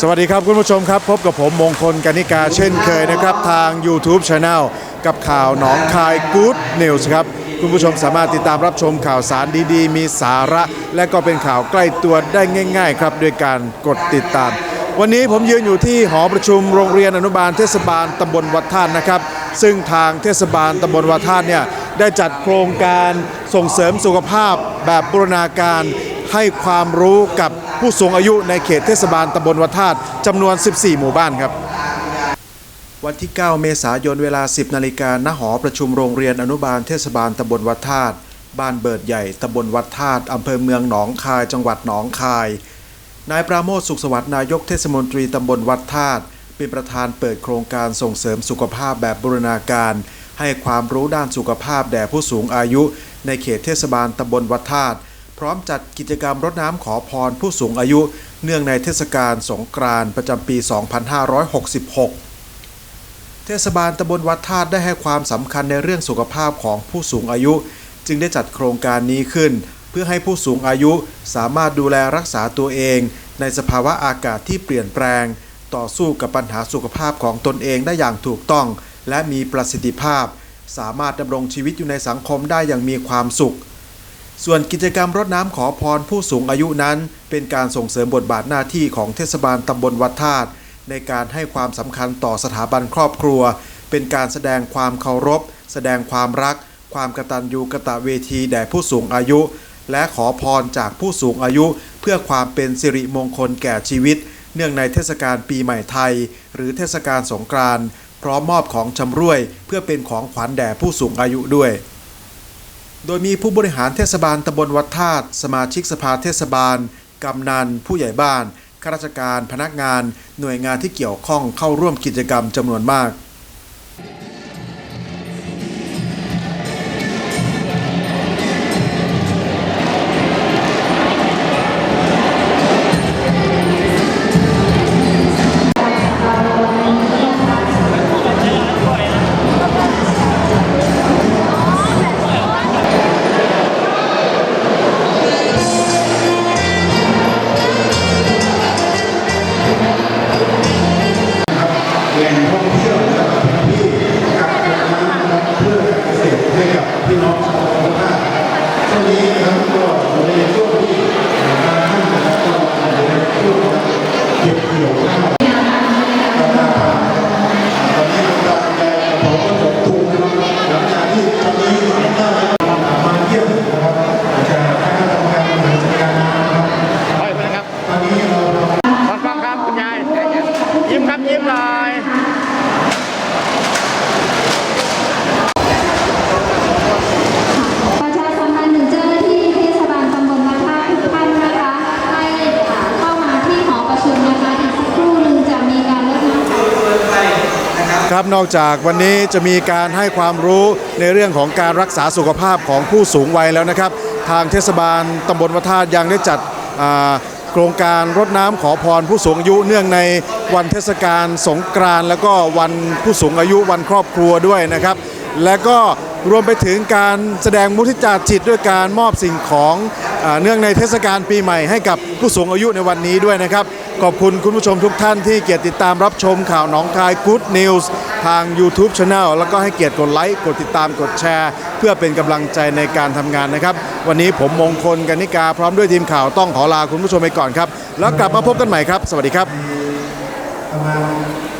สวัสดีครับคุณผู้ชมครับ พบกับผมมงคลกานิกาเช่นเคยนะครับ ทาง YouTube Channel กับข่าวหนองคาย Good News ครับ คุณผู้ชมสามารถติดตามรับชมข่าวสารดีๆ มีสาระ และก็เป็นข่าวใกล้ตัวได้ง่าย ๆ ครับด้วยการกดติดตาม วันนี้ผมยืนอยู่ที่หอประชุมโรงเรียนอนุบาลเทศบาลตำบลวัดท่านนะครับ ซึ่งทางเทศบาลตำบลวัดท่านเนี่ยได้จัดโครงการส่งเสริมสุขภาพแบบบูรณาการให้ความรู้กับ ผู้สูงอายุในเขตเทศบาลตำบลวัดธาตุจำนวน 14 หมู่บ้านครับ วันที่ 9 เมษายนเวลา 10 นาฬิกาณหอประชุมโรงเรียนอนุบาลเทศบาลตำบลวัดธาตุบ้านเบิดใหญ่ตำบลวัดธาตุอำเภอเมืองหนองคาย จังหวัดหนองคาย นายปราโมทสุขสวัสดิ์นายกเทศมนตรีตำบลวัดธาตุเป็นประธานเปิดโครงการส่งเสริมสุขภาพแบบบูรณาการ ให้ความรู้ด้านสุขภาพแด่ผู้สูงอายุ ในเขตเทศบาลตำบลวัดธาตุ พร้อมจัดกิจกรรมรดน้ำขอพรผู้สูงอายุ เนื่องในเทศกาลสงกรานต์ประจำปี 2566 เทศบาลตำบลวัดธาตุได้ให้ความสำคัญในเรื่องสุขภาพของผู้สูงอายุ จึงได้จัดโครงการนี้ขึ้น เพื่อให้ผู้สูงอายุสามารถดูแลรักษาตัวเอง ในสภาวะอากาศที่เปลี่ยนแปลง ต่อสู้กับปัญหาสุขภาพของตนเองได้อย่างถูกต้อง และมีประสิทธิภาพ สามารถดำรงชีวิตอยู่ในสังคมได้อย่างมีความสุข ส่วนกิจกรรมรดน้ำขอพรผู้สูงอายุนั้น เป็นการส่งเสริมบทบาทหน้าที่ของเทศบาลตำบลวัดธาตุในการให้ความสำคัญต่อสถาบันครอบครัว เป็นการแสดงความเคารพ แสดงความรัก ความกตัญญูกะตะเวทีแด่ผู้สูงอายุ และขอพรจากผู้สูงอายุ เพื่อความเป็นสิริมงคลแก่ชีวิต เนื่องในเทศกาลปีใหม่ไทย หรือเทศกาลสงกรานต์พร้อมมอบของชำร่วย เพื่อเป็นของขวัญแด่ผู้สูงอายุด้วย โดยมีผู้บริหารเทศบาลตำบลวัดธาตุสมาชิกสภาเทศบาล กำนัน ผู้ใหญ่บ้าน ข้าราชการ พนักงาน หน่วยงานที่เกี่ยวข้องเข้าร่วมกิจกรรมจำนวนมาก ครับนอกจากวันนี้จะมีการให้ความรู้ในเรื่องของการรักษาสุขภาพของผู้สูงวัยแล้วนะครับ ทางเทศบาลตำบลวัดธายังได้จัดโครงการรดน้ำขอพรผู้สูงอายุเนื่องในวันเทศกาลสงกรานต์แล้วก็วันผู้สูงอายุวันครอบครัวด้วยนะครับ และก็รวมไปถึงการแสดงมุทิตาจิตด้วยการมอบสิ่งของอเนื่องในเทศกาลปีใหม่ให้กับผู้สูงอายุในวันนี้ด้วยนะครับ ขอบคุณคุณผู้ชมทุกท่านที่เกียรติติดตามรับชมข่าวหนองคาย Good News ทาง YouTube Channel แล้วก็ให้เกียรติกดไลค์กดติดตามกดแชร์ เพื่อเป็นกำลังใจในการทำงานนะครับ วันนี้ผมมงคลกนิกาพร้อมด้วยทีมข่าวต้องขอลาคุณผู้ชมไปก่อนครับ แล้วกลับมาพบกันใหม่ครับ สวัสดีครับประมาณ